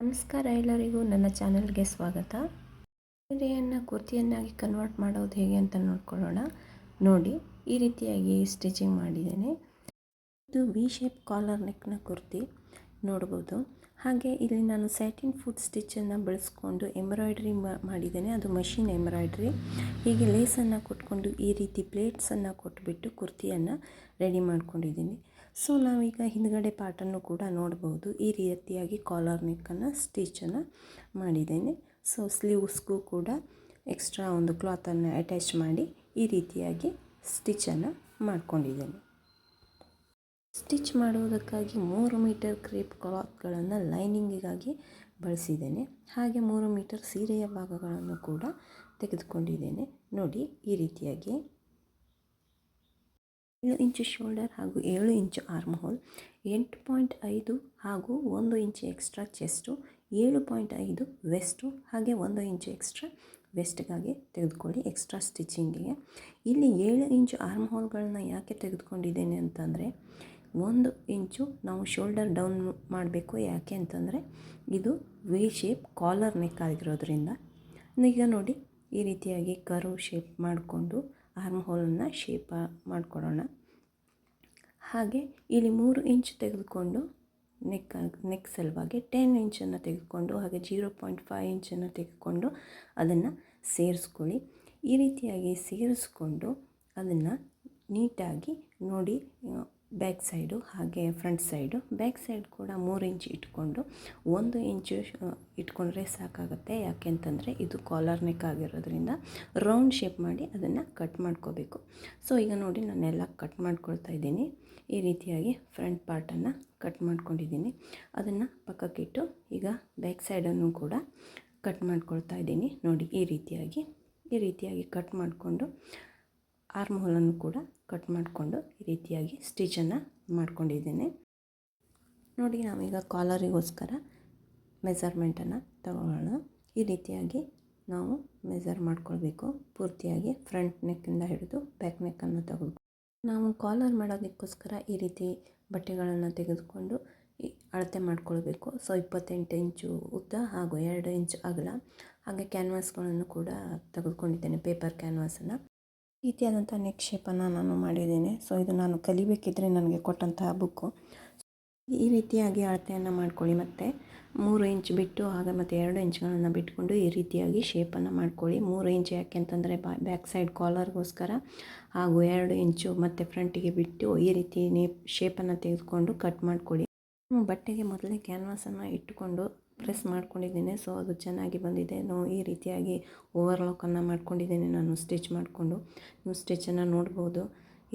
ನಮಸ್ಕಾರ ಎಲ್ಲರಿಗೂ, ನನ್ನ ಚಾನಲ್ಗೆ ಸ್ವಾಗತ. ಸೀರೆಯನ್ನು ಕುರ್ತಿಯನ್ನಾಗಿ ಕನ್ವರ್ಟ್ ಮಾಡೋದು ಹೇಗೆ ಅಂತ ನೋಡ್ಕೊಳ್ಳೋಣ. ನೋಡಿ, ಈ ರೀತಿಯಾಗಿ ಸ್ಟಿಚಿಂಗ್ ಮಾಡಿದ್ದೇನೆ. ಇದು ವಿ ಶೇಪ್ ಕಾಲರ್ ನೆಕ್ನ ಕುರ್ತಿ, ನೋಡ್ಬೋದು. ಹಾಗೆ ಇಲ್ಲಿ ನಾನು ಸ್ಯಾಟಿನ್ ಫುಡ್ ಸ್ಟಿಚ್ಚನ್ನು ಬಳಸ್ಕೊಂಡು ಎಂಬ್ರಾಯ್ಡ್ರಿ ಮಾಡಿದ್ದೇನೆ. ಅದು ಮಷಿನ್ ಎಂಬ್ರಾಯ್ಡ್ರಿ ಹೀಗೆ ಲೇಸನ್ನು ಕೊಟ್ಕೊಂಡು ಈ ರೀತಿ ಪ್ಲೇಟ್ಸನ್ನು ಕೊಟ್ಬಿಟ್ಟು ಕುರ್ತಿಯನ್ನು ರೆಡಿ ಮಾಡ್ಕೊಂಡಿದ್ದೀನಿ. ಸೊ, ನಾವೀಗ ಹಿಂದ್ಗಡೆ ಪಾರ್ಟನ್ನು ಕೂಡ ನೋಡ್ಬೋದು. ಈ ರೀತಿಯಾಗಿ ಕಾಲರ್ ನೆಕ್ಕನ್ನು ಸ್ಟಿಚನ್ನು ಮಾಡಿದ್ದೇನೆ. ಸೊ, ಸ್ಲೀವ್ಸ್ಗೂ ಕೂಡ ಎಕ್ಸ್ಟ್ರಾ ಒಂದು ಕ್ಲಾತನ್ನು ಅಟ್ಯಾಚ್ ಮಾಡಿ ಈ ರೀತಿಯಾಗಿ ಸ್ಟಿಚನ್ನು ಮಾಡ್ಕೊಂಡಿದ್ದೇನೆ. ಸ್ಟಿಚ್ ಮಾಡುವುದಕ್ಕಾಗಿ ಮೂರು ಮೀಟರ್ ಕ್ರೇಪ್ ಕ್ಲಾತ್ಗಳನ್ನು ಲೈನಿಂಗಿಗಾಗಿ ಬಳಸಿದ್ದೇನೆ. ಹಾಗೆ ಮೂರು ಮೀಟರ್ ಸೀರೆಯ ಭಾಗಗಳನ್ನು ಕೂಡ ತೆಗೆದುಕೊಂಡಿದ್ದೇನೆ. ನೋಡಿ, ಈ ರೀತಿಯಾಗಿ. ಏಳು ಇಂಚು ಶೋಲ್ಡರ್ ಹಾಗೂ ಏಳು ಇಂಚು ಆರ್ಮ್ ಹೋಲ್, ಎಂಟು ಪಾಯಿಂಟ್ ಐದು ಹಾಗೂ ಒಂದು ಇಂಚು ಎಕ್ಸ್ಟ್ರಾ ಚೆಸ್ಟು, ಏಳು ಪಾಯಿಂಟ್ ಐದು ವೆಸ್ಟು ಹಾಗೆ ಒಂದು ಇಂಚು ಎಕ್ಸ್ಟ್ರಾ ವೆಸ್ಟ್ಗಾಗಿ ತೆಗೆದುಕೊಳ್ಳಿ ಎಕ್ಸ್ಟ್ರಾ ಸ್ಟಿಚಿಂಗಿಗೆ. ಇಲ್ಲಿ ಏಳು ಇಂಚು ಆರ್ಮ್ ಹೋಲ್ಗಳನ್ನ ಯಾಕೆ ತೆಗೆದುಕೊಂಡಿದ್ದೇನೆ ಅಂತಂದರೆ, ಒಂದು ಇಂಚು ನಾವು ಶೋಲ್ಡರ್ ಡೌನ್ ಮಾಡಬೇಕು ಯಾಕೆ ಅಂತಂದರೆ, ಇದು ವಿ ಶೇಪ್ ಕಾಲರ್ ನೆಕ್ ಆಗಿರೋದ್ರಿಂದ. ಈಗ ನೋಡಿ ಈ ರೀತಿಯಾಗಿ ಕರು ಶೇಪ್ ಮಾಡಿಕೊಂಡು ಆರ್ಮ್ ಹೋಲನ್ನು ಶೇಪ ಮಾಡಿಕೊಡೋಣ. ಹಾಗೆ ಇಲ್ಲಿ ಮೂರು ಇಂಚ್ ತೆಗೆದುಕೊಂಡು ನೆಕ್ ನೆಕ್ ಸಲುವಾಗಿ ಟೆನ್ ಇಂಚನ್ನು ತೆಗೆದುಕೊಂಡು ಹಾಗೆ ಜೀರೋ ಪಾಯಿಂಟ್ ಫೈವ್ ಇಂಚನ್ನು ತೆಗೆದುಕೊಂಡು ಅದನ್ನು ಸೇರಿಸ್ಕೊಳ್ಳಿ. ಈ ರೀತಿಯಾಗಿ ಸೇರಿಸ್ಕೊಂಡು ಅದನ್ನು ನೀಟಾಗಿ ನೋಡಿ ಬ್ಯಾಕ್ ಸೈಡು ಹಾಗೆ ಫ್ರಂಟ್ ಸೈಡು. ಬ್ಯಾಕ್ ಸೈಡ್ ಕೂಡ ಮೂರು ಇಂಚ್ ಇಟ್ಕೊಂಡು, ಒಂದು ಇಂಚು ಇಟ್ಕೊಂಡ್ರೆ ಸಾಕಾಗುತ್ತೆ. ಯಾಕೆಂತಂದರೆ ಇದು ಕಾಲರ್ ನೆಕ್ ಆಗಿರೋದ್ರಿಂದ ರೌಂಡ್ ಶೇಪ್ ಮಾಡಿ ಅದನ್ನು ಕಟ್ ಮಾಡ್ಕೋಬೇಕು. ಸೊ ಈಗ ನೋಡಿ ನಾನೆಲ್ಲ ಕಟ್ ಮಾಡ್ಕೊಳ್ತಾ ಇದ್ದೀನಿ. ಈ ರೀತಿಯಾಗಿ ಫ್ರಂಟ್ ಪಾರ್ಟನ್ನು ಕಟ್ ಮಾಡ್ಕೊಂಡಿದ್ದೀನಿ. ಅದನ್ನು ಪಕ್ಕಕ್ಕಿಟ್ಟು ಈಗ ಬ್ಯಾಕ್ ಸೈಡನ್ನು ಕೂಡ ಕಟ್ ಮಾಡ್ಕೊಳ್ತಾ ಇದ್ದೀನಿ. ನೋಡಿ ಈ ರೀತಿಯಾಗಿ ಈ ರೀತಿಯಾಗಿ ಕಟ್ ಮಾಡಿಕೊಂಡು ಆರ್ಮ್ ಹೋಲನ್ನು ಕೂಡ ಕಟ್ ಮಾಡಿಕೊಂಡು ಈ ರೀತಿಯಾಗಿ ಸ್ಟಿಚನ್ನು ಮಾಡ್ಕೊಂಡಿದ್ದೀನಿ. ನೋಡಿ, ನಾವೀಗ ಕಾಲರಿಗೋಸ್ಕರ ಮೆಸರ್ಮೆಂಟನ್ನು ತಗೊಳ್ಳೋಣ. ಈ ರೀತಿಯಾಗಿ ನಾವು ಮೆಸರ್ ಮಾಡ್ಕೊಳ್ಬೇಕು. ಪೂರ್ತಿಯಾಗಿ ಫ್ರಂಟ್ ನೆಕ್ಕಿಂದ ಹಿಡಿದು ಬ್ಯಾಕ್ ನೆಕ್ಕನ್ನು ತಗೊಳ್ಬೇಕು ನಾವು ಕಾಲರ್ ಮಾಡೋದಕ್ಕೋಸ್ಕರ ಈ ರೀತಿ ಬಟ್ಟೆಗಳನ್ನು ತೆಗೆದುಕೊಂಡು ಅಳತೆ ಮಾಡ್ಕೊಳ್ಬೇಕು. ಸೊ, ಇಪ್ಪತ್ತೆಂಟು ಇಂಚು ಉದ್ದ ಹಾಗೂ ಎರಡು ಇಂಚು ಅಗಲ. ಹಾಗೆ ಕ್ಯಾನ್ವಾಸ್ಗಳನ್ನು ಕೂಡ ತೆಗೆದುಕೊಂಡಿದ್ದೇನೆ, ಪೇಪರ್ ಕ್ಯಾನ್ವಾಸನ್ನು. ರೀತಿಯಾದಂಥ ನಿಕ್ಷೇಪನ ನಾನು ಮಾಡಿದ್ದೇನೆ. ಸೊ ಇದು ನಾನು ಕಲಿಬೇಕಿದ್ರೆ ನನಗೆ ಕೊಟ್ಟಂತಹ ಬುಕ್ಕು. ಈ ರೀತಿಯಾಗಿ ಅಳತೆಯನ್ನು ಮಾಡ್ಕೊಳ್ಳಿ ಮತ್ತು ಮೂರು ಇಂಚ್ ಬಿಟ್ಟು ಹಾಗೆ ಮತ್ತು ಎರಡು ಇಂಚ್ಗಳನ್ನು ಬಿಟ್ಕೊಂಡು ಈ ರೀತಿಯಾಗಿ ಶೇಪನ್ನು ಮಾಡ್ಕೊಳ್ಳಿ. ಮೂರು ಇಂಚ್ ಯಾಕೆ ಅಂತಂದರೆ ಬ್ಯಾಕ್ ಸೈಡ್ ಕಾಲರ್ಗೋಸ್ಕರ ಹಾಗೂ ಎರಡು ಇಂಚು ಮತ್ತು ಫ್ರಂಟಿಗೆ ಬಿಟ್ಟು ಈ ರೀತಿ ನೇ, ಶೇಪನ್ನು ತೆಗೆದುಕೊಂಡು ಕಟ್ ಮಾಡ್ಕೊಳ್ಳಿ. ಬಟ್ಟೆಗೆ ಮೊದಲೇ ಕ್ಯಾನ್ವಾಸನ್ನು ಇಟ್ಟುಕೊಂಡು ಪ್ರೆಸ್ ಮಾಡ್ಕೊಂಡಿದ್ದೀನಿ. ಸೊ ಅದು ಚೆನ್ನಾಗಿ ಬಂದಿದೆ. ನೋ ಈ ರೀತಿಯಾಗಿ ಓವರ್ಲಾಕನ್ನು ಮಾಡ್ಕೊಂಡಿದ್ದೀನಿ. ನಾನು ಸ್ಟಿಚ್ ಮಾಡಿಕೊಂಡು. ನೀವು ಸ್ಟಿಚನ್ನು ನೋಡ್ಬೋದು.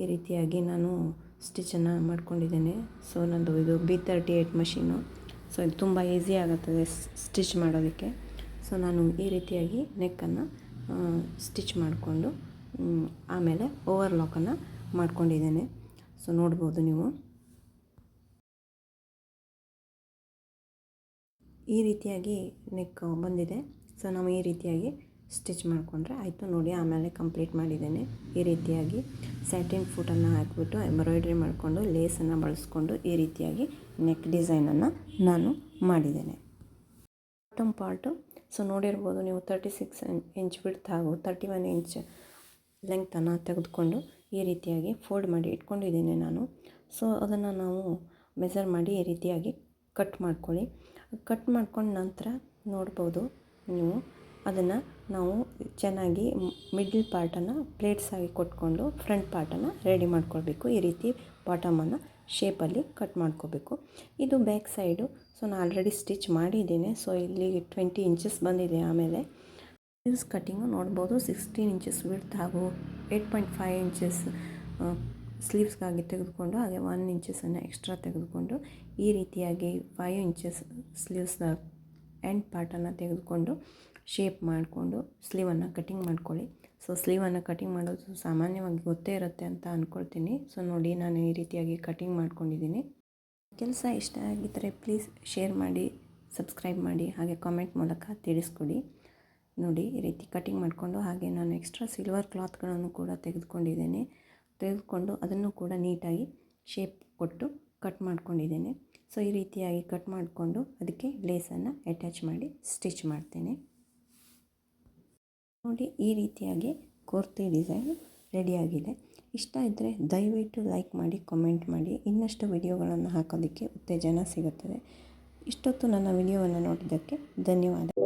ಈ ರೀತಿಯಾಗಿ ನಾನು ಸ್ಟಿಚನ್ನು ಮಾಡ್ಕೊಂಡಿದ್ದೇನೆ. ಸೊ ನಂದು ಇದು B thirty eight machine so ಇದು ತುಂಬ ಈಸಿ ಆಗುತ್ತದೆ ಸ್ಟಿಚ್ ಮಾಡೋದಕ್ಕೆ. ಸೊ ನಾನು ಈ ರೀತಿಯಾಗಿ ನೆಕ್ಕನ್ನು ಸ್ಟಿಚ್ ಮಾಡಿಕೊಂಡು ಆಮೇಲೆ ಓವರ್ಲಾಕನ್ನು ಮಾಡ್ಕೊಂಡಿದ್ದೇನೆ. ಸೊ ನೋಡ್ಬೋದು ನೀವು. ಈ ರೀತಿಯಾಗಿ ನೆಕ್ ಬಂದಿದೆ. ಸೊ, ನಾವು ಈ ರೀತಿಯಾಗಿ ಸ್ಟಿಚ್ ಮಾಡಿಕೊಂಡ್ರೆ ಆಯಿತು. ನೋಡಿ, ಆಮೇಲೆ ಕಂಪ್ಲೀಟ್ ಮಾಡಿದ್ದೇನೆ. ಈ ರೀತಿಯಾಗಿ ಸ್ಯಾಟಿನ್ ಫುಟನ್ನು ಹಾಕಿಬಿಟ್ಟು ಎಂಬ್ರಾಯ್ಡ್ರಿ ಮಾಡಿಕೊಂಡು, ಲೇಸನ್ನು ಬಳಸ್ಕೊಂಡು ಈ ರೀತಿಯಾಗಿ ನೆಕ್ ಡಿಸೈನನ್ನು ನಾನು ಮಾಡಿದ್ದೇನೆ. Bottom part. ಸೊ, ನೋಡಿರ್ಬೋದು ನೀವು ತರ್ಟಿ ಸಿಕ್ಸ್ ಇಂಚ್ ಬಿಡ್ತ ಹಾಗೂ ತರ್ಟಿ ಒನ್ ಇಂಚ್ ಲೆಂಗ್ತನ್ನು ತೆಗೆದುಕೊಂಡು ಈ ರೀತಿಯಾಗಿ ಫೋಲ್ಡ್ ಮಾಡಿ ಇಟ್ಕೊಂಡಿದ್ದೇನೆ ನಾನು. ಸೊ, ಅದನ್ನು ನಾವು ಮೆಸರ್ ಮಾಡಿ ಈ ರೀತಿಯಾಗಿ ಕಟ್ ಮಾಡ್ಕೊಳ್ಳಿ. ಕಟ್ ಮಾಡ್ಕೊಂಡು ನಂತರ ನೋಡ್ಬೋದು ನೀವು. ಅದನ್ನು ನಾವು ಚೆನ್ನಾಗಿ ಮಿಡ್ಲ್ ಪಾರ್ಟನ್ನು ಪ್ಲೇಟ್ಸ್ ಆಗಿ ಕೊಟ್ಕೊಂಡು ಫ್ರಂಟ್ ಪಾರ್ಟನ್ನು ರೆಡಿ ಮಾಡ್ಕೊಳ್ಬೇಕು. ಈ ರೀತಿ ಬಾಟಮನ್ನು ಶೇಪಲ್ಲಿ ಕಟ್ ಮಾಡ್ಕೋಬೇಕು ಇದು ಬ್ಯಾಕ್ ಸೈಡು ಸೊ ನಾನು ಆಲ್ರೆಡಿ ಸ್ಟಿಚ್ ಮಾಡಿದ್ದೀನಿ. ಸೊ ಇಲ್ಲಿ ಟ್ವೆಂಟಿ ಇಂಚಸ್ ಬಂದಿದೆ ಆಮೇಲೆ. ಸ್ಲೀವ್ಸ್ ಕಟ್ಟಿಂಗು ನೋಡ್ಬೋದು. ಸಿಕ್ಸ್ಟೀನ್ ಇಂಚಸ್ ವಿಡ್ತ್ ಹಾಗೂ ಏಯ್ಟ್ ಪಾಯಿಂಟ್ ಫೈವ್ ಇಂಚಸ್ ಸ್ಲೀವ್ಸ್ಗಾಗಿ ತೆಗೆದುಕೊಂಡು, ಹಾಗೆ ಒನ್ ಇಂಚಸನ್ನು ಎಕ್ಸ್ಟ್ರಾ ತೆಗೆದುಕೊಂಡು, ಈ ರೀತಿಯಾಗಿ ಫೈವ್ ಇಂಚಸ್ ಸ್ಲೀವ್ಸ್ನ ಎಂಡ್ ಪಾರ್ಟನ್ನು ತೆಗೆದುಕೊಂಡು ಶೇಪ್ ಮಾಡಿಕೊಂಡು ಸ್ಲೀವನ್ನು ಕಟಿಂಗ್ ಮಾಡ್ಕೊಳ್ಳಿ. ಸೊ ಸ್ಲೀವನ್ನು ಕಟಿಂಗ್ ಮಾಡೋದು ಸಾಮಾನ್ಯವಾಗಿ ಗೊತ್ತೇ ಇರುತ್ತೆ ಅಂತ ಅಂದ್ಕೊಳ್ತೀನಿ ಸೊ ನೋಡಿ ನಾನು ಈ ರೀತಿಯಾಗಿ ಕಟಿಂಗ್ ಮಾಡ್ಕೊಂಡಿದ್ದೀನಿ. ಕೆಲಸ ಇಷ್ಟ ಆಗಿದ್ದರೆ ಪ್ಲೀಸ್ ಶೇರ್ ಮಾಡಿ ಸಬ್ಸ್ಕ್ರೈಬ್ ಮಾಡಿ, ಹಾಗೆ ಕಾಮೆಂಟ್ ಮೂಲಕ ತಿಳಿಸ್ಕೊಡಿ. ನೋಡಿ, ಈ ರೀತಿ ಕಟಿಂಗ್ ಮಾಡಿಕೊಂಡು, ಹಾಗೆ ನಾನು ಎಕ್ಸ್ಟ್ರಾ ಸಿಲ್ವರ್ ಕ್ಲಾತ್ಗಳನ್ನು ಕೂಡ ತೆಗೆದುಕೊಂಡಿದ್ದೇನೆ. ತೆಗೆದುಕೊಂಡು ಅದನ್ನು ಕೂಡ ನೀಟಾಗಿ ಶೇಪ್ ಕೊಟ್ಟು ಕಟ್ ಮಾಡ್ಕೊಂಡಿದ್ದೇನೆ. ಸೊ ಈ ರೀತಿಯಾಗಿ ಕಟ್ ಮಾಡಿಕೊಂಡು ಅದಕ್ಕೆ ಲೇಸನ್ನು ಅಟ್ಯಾಚ್ ಮಾಡಿ ಸ್ಟಿಚ್ ಮಾಡ್ತೇನೆ. ನೋಡಿ, ಈ ರೀತಿಯಾಗಿ ಕುರ್ತಿ ಡಿಸೈನ್ ರೆಡಿಯಾಗಿದೆ ಇಷ್ಟ ಇದ್ದರೆ ದಯವಿಟ್ಟು ಲೈಕ್ ಮಾಡಿ ಕಮೆಂಟ್ ಮಾಡಿ. ಇನ್ನಷ್ಟು ವಿಡಿಯೋಗಳನ್ನು ಹಾಕೋದಕ್ಕೆ ಉತ್ತೇಜನ ಸಿಗುತ್ತದೆ. ಇಷ್ಟೊತ್ತು ನನ್ನ ವಿಡಿಯೋವನ್ನು ನೋಡಿದ್ದಕ್ಕೆ ಧನ್ಯವಾದ.